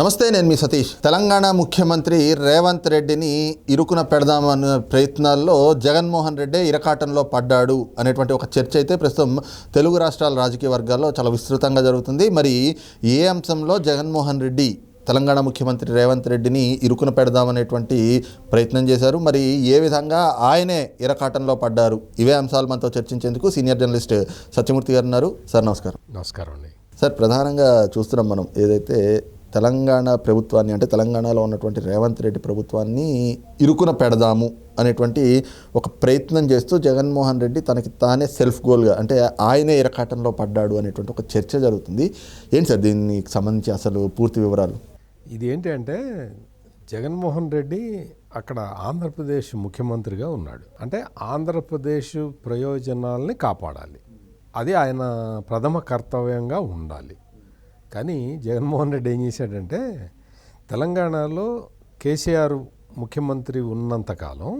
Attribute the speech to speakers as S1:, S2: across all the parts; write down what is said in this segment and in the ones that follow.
S1: నమస్తే నేను మీ సతీష్. తెలంగాణ ముఖ్యమంత్రి రేవంత్ రెడ్డిని ఇరుకున పెడదామన్న ప్రయత్నాల్లో జగన్మోహన్ రెడ్డి ఇరకాటంలో పడ్డాడు అనేటువంటి ఒక చర్చ అయితే ప్రస్తుతం తెలుగు రాష్ట్రాల రాజకీయ వర్గాల్లో చాలా విస్తృతంగా జరుగుతుంది. మరి ఏ అంశంలో జగన్మోహన్ రెడ్డి తెలంగాణ ముఖ్యమంత్రి రేవంత్ రెడ్డిని ఇరుకున పెడదామనేటువంటి ప్రయత్నం చేశారు? మరి ఏ విధంగా ఆయనే ఇరకాటంలో పడ్డారు? ఇవే అంశాలు మనతో చర్చించేందుకు సీనియర్ జర్నలిస్ట్ సత్యమూర్తి గారు ఉన్నారు. సార్ నమస్కారం.
S2: నమస్కారం అండి.
S1: సార్ ప్రధానంగా చూస్తున్నాం మనం ఏదైతే తెలంగాణ ప్రభుత్వాన్ని అంటే తెలంగాణలో ఉన్నటువంటి రేవంత్ రెడ్డి ప్రభుత్వాన్ని ఇరుకున పెడదాము అనేటువంటి ఒక ప్రయత్నం చేస్తూ జగన్మోహన్ రెడ్డి తనకి తానే సెల్ఫ్ గోల్గా అంటే ఆయనే ఇరకాటంలో పడ్డాడు అనేటువంటి ఒక చర్చ జరుగుతుంది. ఏంటి సార్ దీనికి సంబంధించి అసలు పూర్తి వివరాలు?
S2: ఇది ఏంటి అంటే జగన్మోహన్ రెడ్డి అక్కడ ఆంధ్రప్రదేశ్ ముఖ్యమంత్రిగా ఉన్నాడు. అంటే ఆంధ్రప్రదేశ్ ప్రయోజనాల్ని కాపాడాలి. అది ఆయన ప్రథమ కర్తవ్యంగా ఉండాలి. కానీ జగన్మోహన్ రెడ్డి ఏం చేశాడంటే తెలంగాణలో కేసీఆర్ ముఖ్యమంత్రి ఉన్నంతకాలం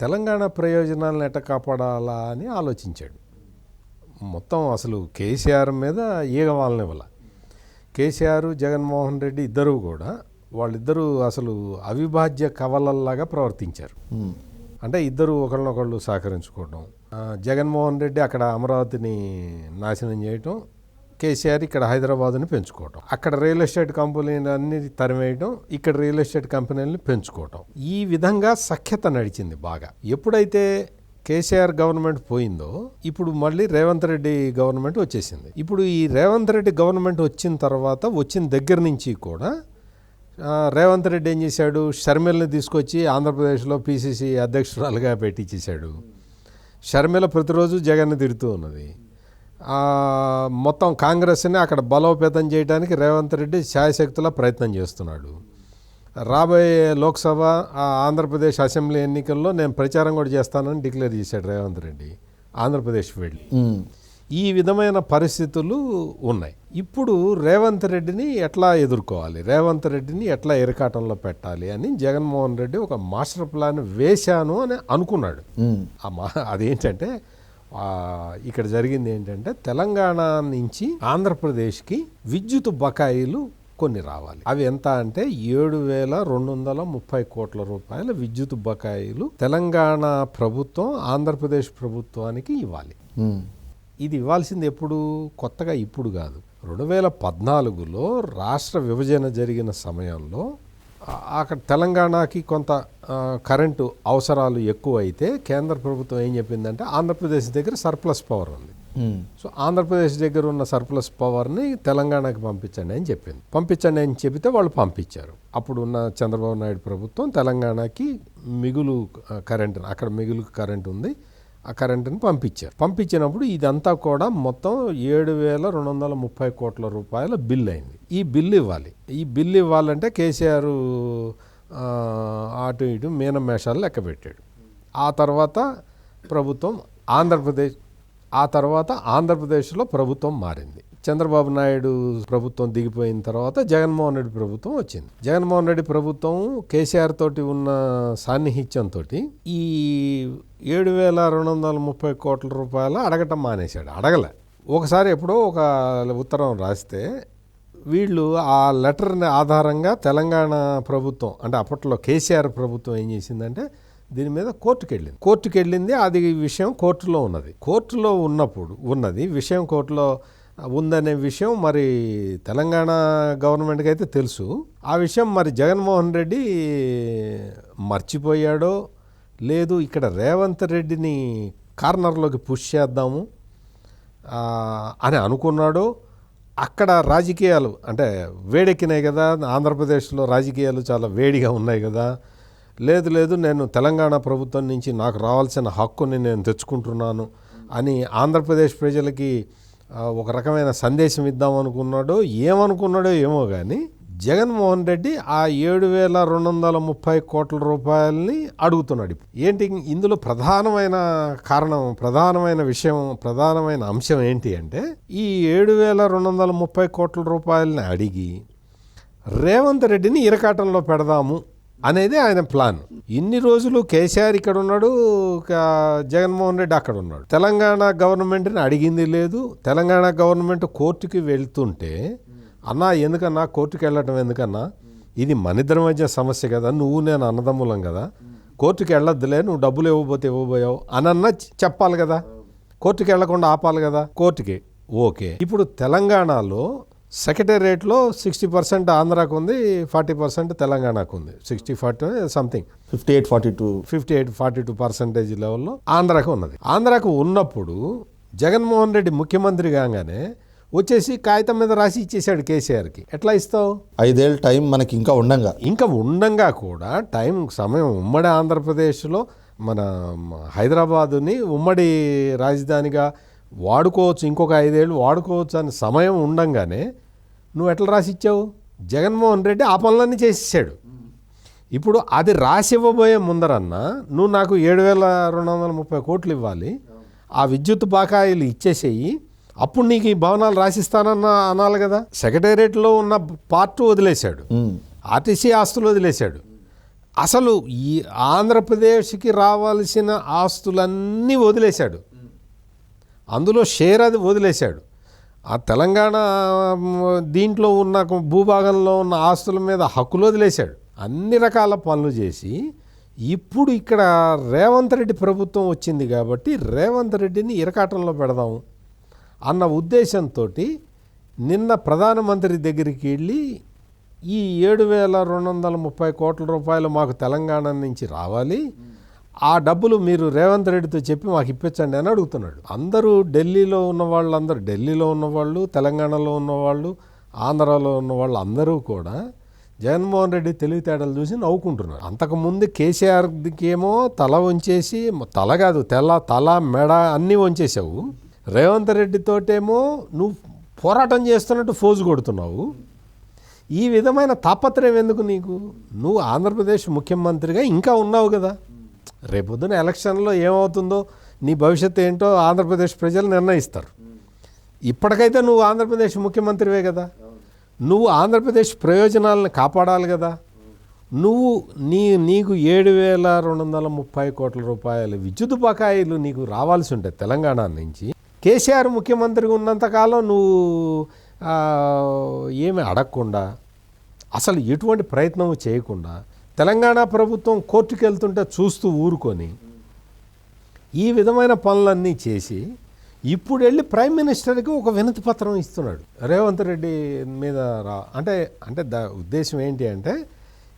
S2: తెలంగాణ ప్రయోజనాలను ఎట్ట కాపాడాలా అని ఆలోచించాడు. మొత్తం అసలు కేసీఆర్ మీద ఈగ వాళ్ళనివ్వాల కేసీఆర్ జగన్మోహన్ రెడ్డి ఇద్దరు కూడా వాళ్ళిద్దరూ అసలు అవిభాజ్య కవలల్లాగా ప్రవర్తించారు. అంటే ఇద్దరు ఒకరినొకళ్ళు సహకరించుకోవడం జగన్మోహన్ రెడ్డి అక్కడ అమరావతిని నాశనం చేయటం కేసీఆర్ ఇక్కడ హైదరాబాద్ని పెంచుకోవటం. అక్కడ రియల్ ఎస్టేట్ కంపెనీలు అన్ని ఇక్కడ రియల్ ఎస్టేట్ కంపెనీలను పెంచుకోవటం. ఈ విధంగా సఖ్యత నడిచింది బాగా. ఎప్పుడైతే కేసీఆర్ గవర్నమెంట్ పోయిందో ఇప్పుడు మళ్ళీ రేవంత్ రెడ్డి గవర్నమెంట్ వచ్చేసింది. ఇప్పుడు ఈ రేవంత్ రెడ్డి గవర్నమెంట్ వచ్చిన తర్వాత వచ్చిన దగ్గర నుంచి కూడా రేవంత్ రెడ్డి ఏం చేశాడు? షర్మిలని తీసుకొచ్చి ఆంధ్రప్రదేశ్లో పీసీసీ అధ్యక్షురాలుగా పెట్టించేశాడు షర్మిల ప్రతిరోజు జగన్ని తిడుతూ ఉన్నది. మొత్తం కాంగ్రెస్ని అక్కడ బలోపేతం చేయడానికి రేవంత్ రెడ్డి శాయశక్తులా ప్రయత్నం చేస్తున్నాడు. రాబోయే లోక్సభ ఆంధ్రప్రదేశ్ అసెంబ్లీ ఎన్నికల్లో నేను ప్రచారం కూడా చేస్తానని డిక్లేర్ చేశాడు రేవంత్ రెడ్డి. ఆంధ్రప్రదేశ్ వెళ్ళి. ఈ విధమైన పరిస్థితులు ఉన్నాయి. ఇప్పుడు రేవంత్ రెడ్డిని ఎట్లా ఎదుర్కోవాలి? రేవంత్ రెడ్డిని ఎట్లా ఇరకాటంలో పెట్టాలి అని జగన్మోహన్ రెడ్డి ఒక మాస్టర్ ప్లాన్ వేశాను అని అనుకున్నాడు. అదేంటంటే ఇక్కడ జరిగింది ఏంటంటే తెలంగాణ నుంచి ఆంధ్రప్రదేశ్కి విద్యుత్ బకాయిలు కొన్ని రావాలి. అవి ఎంత అంటే ఏడు వేల రెండు వందల ముప్పై కోట్ల రూపాయల విద్యుత్ బకాయిలు తెలంగాణ ప్రభుత్వం ఆంధ్రప్రదేశ్ ప్రభుత్వానికి ఇవ్వాలి. ఇది ఇవ్వాల్సింది ఎప్పుడు? కొత్తగా ఇప్పుడు కాదు. రెండు వేల పద్నాలుగులో రాష్ట్ర విభజన జరిగిన సమయంలో అక్కడ తెలంగాణకి కొంత కరెంటు అవసరాలు ఎక్కువ అయితే కేంద్ర ప్రభుత్వం ఏం చెప్పిందంటే ఆంధ్రప్రదేశ్ దగ్గర సర్ప్లస్ పవర్ ఉంది.
S1: ఉమ్,
S2: సో ఆంధ్రప్రదేశ్ దగ్గర ఉన్న సర్ప్లస్ పవర్ని తెలంగాణకి పంపించండి అని చెప్పింది. పంపించండి అని చెబితే వాళ్ళు పంపించారు. అప్పుడు ఉన్న చంద్రబాబు నాయుడు ప్రభుత్వం తెలంగాణకి మిగులు కరెంట్ అక్కడ మిగులు కరెంట్ ఉంది. ఆ కరెంటుని పంపించారు. పంపించినప్పుడు ఇదంతా కూడా మొత్తం ఏడు వేల రెండు వందల ముప్పై కోట్ల రూపాయల బిల్ అయింది. ఈ బిల్లు ఇవ్వాలి. ఈ బిల్లు ఇవ్వాలంటే కేసీఆర్ అటు ఇటు మీనమేషాలు లెక్క పెట్టాడు. ఆ తర్వాత ప్రభుత్వం ఆంధ్రప్రదేశ్ ఆ తర్వాత ఆంధ్రప్రదేశ్లో ప్రభుత్వం మారింది. చంద్రబాబు నాయుడు ప్రభుత్వం దిగిపోయిన తర్వాత జగన్మోహన్ రెడ్డి ప్రభుత్వం వచ్చింది. జగన్మోహన్ రెడ్డి ప్రభుత్వం కేసీఆర్ తోటి ఉన్న సాన్నిహిత్యంతో ఈ ఏడు వేల రెండు వందల ముప్పై కోట్ల రూపాయలు అడగటం మానేశాడు. అడగలే. ఒకసారి ఎప్పుడో ఒక ఉత్తరం రాస్తే వీళ్ళు ఆ లెటర్ని ఆధారంగా తెలంగాణ ప్రభుత్వం అంటే అప్పట్లో కేసీఆర్ ప్రభుత్వం ఏం చేసిందంటే దీని మీద కోర్టుకు వెళ్ళింది కోర్టుకు వెళ్ళింది అది విషయం కోర్టులో ఉన్నది. కోర్టులో ఉన్నప్పుడు ఉన్నది విషయం కోర్టులో ఉందనే విషయం మరి తెలంగాణ గవర్నమెంట్కి అయితే తెలుసు. ఆ విషయం మరి జగన్మోహన్ రెడ్డి మర్చిపోయాడో లేదు ఇక్కడ రేవంత్ రెడ్డిని కార్నర్లోకి పుష్ చేద్దాము అని అనుకున్నాడో అక్కడ రాజకీయాలు అంటే వేడెక్కినాయి కదా ఆంధ్రప్రదేశ్లో రాజకీయాలు చాలా వేడిగా ఉన్నాయి కదా లేదు లేదు నేను తెలంగాణ ప్రభుత్వం నుంచి నాకు రావాల్సిన హక్కుని నేను తెచ్చుకుంటున్నాను అని ఆంధ్రప్రదేశ్ ప్రజలకి ఒక రకమైన సందేశం ఇద్దాం అనుకున్నాడో ఏమనుకున్నాడో ఏమో కానీ జగన్మోహన్ రెడ్డి ఆ ఏడు వేల రెండు వందల ముప్పై కోట్ల రూపాయలని అడుగుతున్నాడు ఏంటి ఇందులో ప్రధానమైన కారణం ప్రధానమైన విషయం ప్రధానమైన అంశం ఏంటి అంటే ఈ ఏడు వేల రెండు వందల ముప్పై కోట్ల రూపాయలని అడిగి రేవంత్ రెడ్డిని ఇరకాటంలో పెడదాము అనేది ఆయన ప్లాన్. ఇన్ని రోజులు కేసీఆర్ ఇక్కడ ఉన్నాడు జగన్మోహన్ రెడ్డి అక్కడ ఉన్నాడు. తెలంగాణ గవర్నమెంట్ని అడిగింది లేదు. తెలంగాణ గవర్నమెంట్ కోర్టుకి వెళ్తుంటే అన్నా ఎందుకన్నా కోర్టుకి వెళ్ళటం ఎందుకన్నా? ఇది మనిద్దరి మధ్య సమస్య కదా నువ్వు నేను అన్నదమ్ములం కదా. కోర్టుకి వెళ్ళొద్దులే నువ్వు డబ్బులు ఇవ్వబోతే ఇవ్వబోయావు అనన్నా చెప్పాలి కదా. కోర్టుకి వెళ్ళకుండా ఆపాలి కదా కోర్టుకి. ఓకే. ఇప్పుడు తెలంగాణలో సెక్రటేరియట్లో సిక్స్టీ పర్సెంట్ ఆంధ్రాకు ఉంది ఫార్టీ పర్సెంట్ తెలంగాణకు ఉంది. Sixty forty something.
S1: Fifty eight forty two.
S2: Fifty eight forty two percentage లెవెల్లో ఆంధ్రాకు ఉన్నది. ఆంధ్రాకు ఉన్నప్పుడు జగన్మోహన్ రెడ్డి ముఖ్యమంత్రి కాగానే వచ్చేసి కాగితం మీద రాసి ఇచ్చేసాడు కేసీఆర్కి. ఎట్లా ఇస్తావు?
S1: ఐదేళ్ళ టైం మనకి ఇంకా ఉండంగా.
S2: ఇంకా ఉండంగా కూడా టైం సమయం ఉమ్మడి ఆంధ్రప్రదేశ్లో మన హైదరాబాదుని ఉమ్మడి రాజధానిగా వాడుకోవచ్చు ఇంకొక ఐదేళ్ళు వాడుకోవచ్చు అని సమయం ఉండంగానే నువ్వు ఎట్లా రాసి ఇచ్చావు? జగన్మోహన్ రెడ్డి ఆ పనులన్నీ చేసేసాడు. ఇప్పుడు అది రాసి ఇవ్వబోయే ముందరన్నా నువ్వు నాకు ఏడు వేల రెండు వందల ముప్పై కోట్లు ఇవ్వాలి ఆ విద్యుత్ బకాయిలు ఇచ్చేసేయి అప్పుడు నీకు ఈ భవనాలు రాసిస్తానన్న అనాలి కదా. సెక్రటేరియట్లో ఉన్న పార్ట్ వదిలేశాడు. ఆర్టీసీ ఆస్తులు వదిలేశాడు. అసలు ఈ ఆంధ్రప్రదేశ్కి రావాల్సిన ఆస్తులన్నీ వదిలేశాడు. అందులో షేర్ అది వదిలేశాడు. ఆ తెలంగాణ దీంట్లో ఉన్న భూభాగంలో ఉన్న ఆస్తుల మీద హక్కులు వదిలేశాడు. అన్ని రకాల పనులు చేసి ఇప్పుడు ఇక్కడ రేవంత్ రెడ్డి ప్రభుత్వం వచ్చింది కాబట్టి రేవంత్ రెడ్డిని ఇరకాటంలో పెడదాం అన్న ఉద్దేశంతో నిన్న ప్రధానమంత్రి దగ్గరికి వెళ్ళి ఈ ఏడు వేల రెండు వందల ముప్పై కోట్ల రూపాయలు మాకు తెలంగాణ నుంచి రావాలి. ఆ డబ్బులు మీరు రేవంత్ రెడ్డితో చెప్పి మాకు ఇప్పించండి అని అడుగుతున్నాడు. అందరూ ఢిల్లీలో ఉన్న వాళ్ళందరూ ఢిల్లీలో ఉన్నవాళ్ళు తెలంగాణలో ఉన్నవాళ్ళు ఆంధ్రాలో ఉన్న వాళ్ళు అందరూ కూడా జగన్మోహన్ రెడ్డి తెలివితేటలు చూసి నవ్వుకుంటున్నారు. అంతకుముందు కేసీఆర్కి ఏమో తల వంచేసి తల కాదు తెల్ల తల మెడ అన్నీ వంచేసావు రేవంత్ రెడ్డితోటేమో నువ్వు పోరాటం చేస్తున్నట్టు ఫోజు కొడుతున్నావు. ఈ విధమైన తాపత్రయం ఎందుకు నీకు? నువ్వు ఆంధ్రప్రదేశ్ ముఖ్యమంత్రిగా ఇంకా ఉన్నావు కదా. రేపొద్దున ఎలక్షన్లో ఏమవుతుందో నీ భవిష్యత్తు ఏంటో ఆంధ్రప్రదేశ్ ప్రజలు నిర్ణయిస్తారు. ఇప్పటికైతే నువ్వు ఆంధ్రప్రదేశ్ ముఖ్యమంత్రివే కదా. నువ్వు ఆంధ్రప్రదేశ్ ప్రయోజనాలను కాపాడాలి కదా. నువ్వు నీ నీకు ఏడు వేల రెండు వందల ముప్పై కోట్ల రూపాయల విద్యుత్ బకాయిలు నీకు రావాల్సి ఉంటాయి తెలంగాణ నుంచి కేసీఆర్ ముఖ్యమంత్రిగా ఉన్నంతకాలం నువ్వు ఏమి అడగకుండా అసలు ఎటువంటి ప్రయత్నం చేయకుండా తెలంగాణ ప్రభుత్వం కోర్టుకు వెళ్తుంటే చూస్తూ ఊరుకొని ఈ విధమైన పనులన్నీ చేసి ఇప్పుడు వెళ్ళి ప్రైమ్ మినిస్టర్కి ఒక వినతి పత్రం ఇస్తున్నాడు. రేవంత్ రెడ్డి మీద రా అంటే అంటే దా ఉద్దేశం ఏంటి అంటే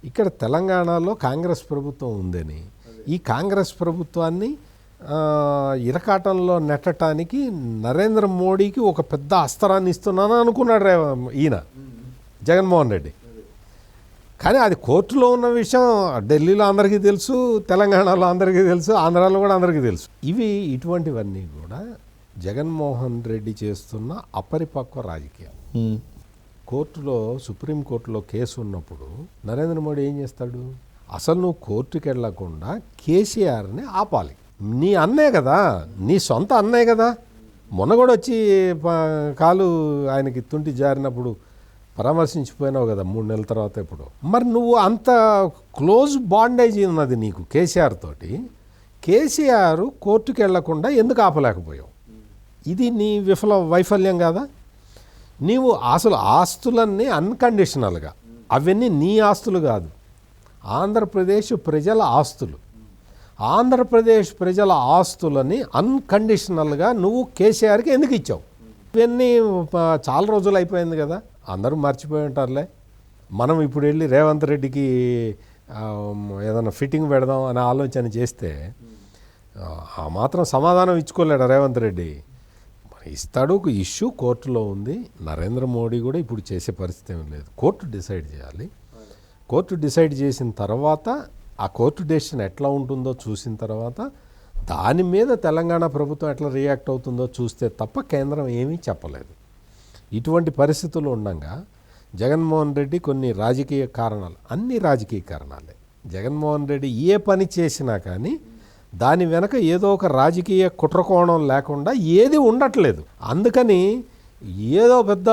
S2: ఇక్కడ తెలంగాణలో కాంగ్రెస్ ప్రభుత్వం ఉందని ఈ కాంగ్రెస్ ప్రభుత్వాన్ని ఇరకాటంలో నెట్టడానికి నరేంద్ర మోడీకి ఒక పెద్ద అస్త్రాన్ని ఇస్తున్నాను అనుకున్నాడు రే ఈయన జగన్మోహన్ రెడ్డి. కానీ అది కోర్టులో ఉన్న విషయం ఢిల్లీలో అందరికీ తెలుసు తెలంగాణలో అందరికీ తెలుసు ఆంధ్రాలో కూడా అందరికీ తెలుసు. ఇవి ఇటువంటివన్నీ కూడా జగన్మోహన్ రెడ్డి చేస్తున్న అపరిపక్వ రాజకీయాలు.
S1: మ్మ్.
S2: కోర్టులో సుప్రీంకోర్టులో కేసు ఉన్నప్పుడు నరేంద్ర మోడీ ఏం చేస్తాడు? అసలు నువ్వు కోర్టుకి వెళ్ళకుండా కేసీఆర్ని ఆపాలి. నీ అన్నే కదా నీ సొంత అన్నే కదా. మొన్న కూడా వచ్చి కాలు ఆయనకి తుంటి జారినప్పుడు పరామర్శించిపోయినావు కదా మూడు నెలల తర్వాత ఇప్పుడు మరి నువ్వు అంత క్లోజ్ బాండేజ్ ఉన్నది నీకు కేసీఆర్ తోటి. కేసీఆర్ కోర్టుకి వెళ్ళకుండా ఎందుకు ఆపలేకపోయావు? ఇది నీ విఫల వైఫల్యం కాదా? నీవు అసలు ఆస్తులన్నీ అన్కండిషనల్గా. అవన్నీ నీ ఆస్తులు కాదు. ఆంధ్రప్రదేశ్ ప్రజల ఆస్తులు. ఆంధ్రప్రదేశ్ ప్రజల ఆస్తులని అన్కండిషనల్గా నువ్వు కేసీఆర్కి ఎందుకు ఇచ్చావు? ఇవన్నీ చాలా రోజులు అయిపోయింది కదా. అందరూ మర్చిపోయి ఉంటారులే. మనం ఇప్పుడు వెళ్ళి రేవంత్ రెడ్డికి ఏదైనా ఫిట్టింగ్ పెడదాం అనే ఆలోచన చేస్తే ఆ, మాత్రం సమాధానం ఇచ్చుకోలేడు రేవంత్ రెడ్డి? ఇస్తాడు ఒక ఇష్యూ కోర్టులో ఉంది. నరేంద్ర మోడీ కూడా ఇప్పుడు చేసే పరిస్థితి ఏమి లేదు. కోర్టు డిసైడ్ చేయాలి. కోర్టు డిసైడ్ చేసిన తర్వాత ఆ కోర్టు డెసిషన్ ఎట్లా ఉంటుందో చూసిన తర్వాత దాని మీద తెలంగాణ ప్రభుత్వం ఎట్లా రియాక్ట్ అవుతుందో చూస్తే తప్ప కేంద్రం ఏమీ చెప్పలేదు. ఇటువంటి పరిస్థితులు ఉండగా జగన్మోహన్ రెడ్డి కొన్ని రాజకీయ కారణాలు అన్ని రాజకీయ కారణాలే. జగన్మోహన్ రెడ్డి ఏ పని చేసినా కానీ దాని వెనక ఏదో ఒక రాజకీయ కుట్రకోణం లేకుండా ఏది ఉండట్లేదు. అందుకని ఏదో పెద్ద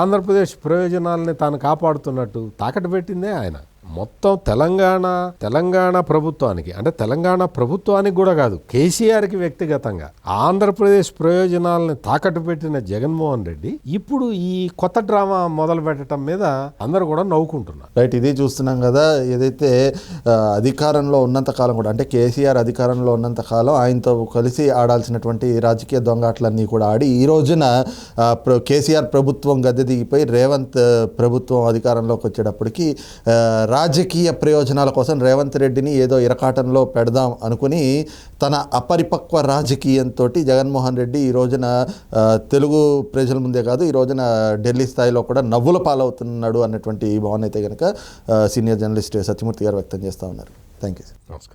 S2: ఆంధ్రప్రదేశ్ ప్రయోజనాలని తాను కాపాడుతున్నట్టు తాకట్టు పెట్టిందే ఆయన. మొత్తం తెలంగాణ తెలంగాణ ప్రభుత్వానికి అంటే తెలంగాణ ప్రభుత్వానికి కూడా కాదు కేసీఆర్కి వ్యక్తిగతంగా ఆంధ్రప్రదేశ్ ప్రయోజనాలను తాకట్టు పెట్టిన జగన్మోహన్ రెడ్డి ఇప్పుడు ఈ కొత్త డ్రామా మొదలు పెట్టడం మీద అందరూ కూడా నవ్వుకుంటున్నారు.
S1: రైట్ ఇది చూస్తున్నాం కదా ఏదైతే అధికారంలో ఉన్నంత కాలం కూడా అంటే కేసీఆర్ అధికారంలో ఉన్నంత కాలం ఆయనతో కలిసి ఆడాల్సినటువంటి రాజకీయ దొంగాటలన్నీ కూడా ఆడి ఈ రోజున ప్ర- కేసీఆర్ ప్రభుత్వం గద్దె దిగిపోయి రేవంత్ ప్రభుత్వం అధికారంలోకి వచ్చేటప్పటికి రాజకీయ ప్రయోజనాల కోసం రేవంత్ రెడ్డిని ఏదో ఇరకాటంలో పెడదాం అనుకుని తన అపరిపక్వ రాజకీయంతో జగన్మోహన్ రెడ్డి ఈ రోజున తెలుగు ప్రజల ముందే కాదు ఈ రోజున ఢిల్లీ స్థాయిలో కూడా నవ్వుల పాలవుతున్నాడు అన్నటువంటి భావన అయితే కనుక సీనియర్ జర్నలిస్ట్ సత్యమూర్తి గారు వ్యక్తం చేస్తూ ఉన్నారు. థ్యాంక్ యూ
S2: నమస్కారం.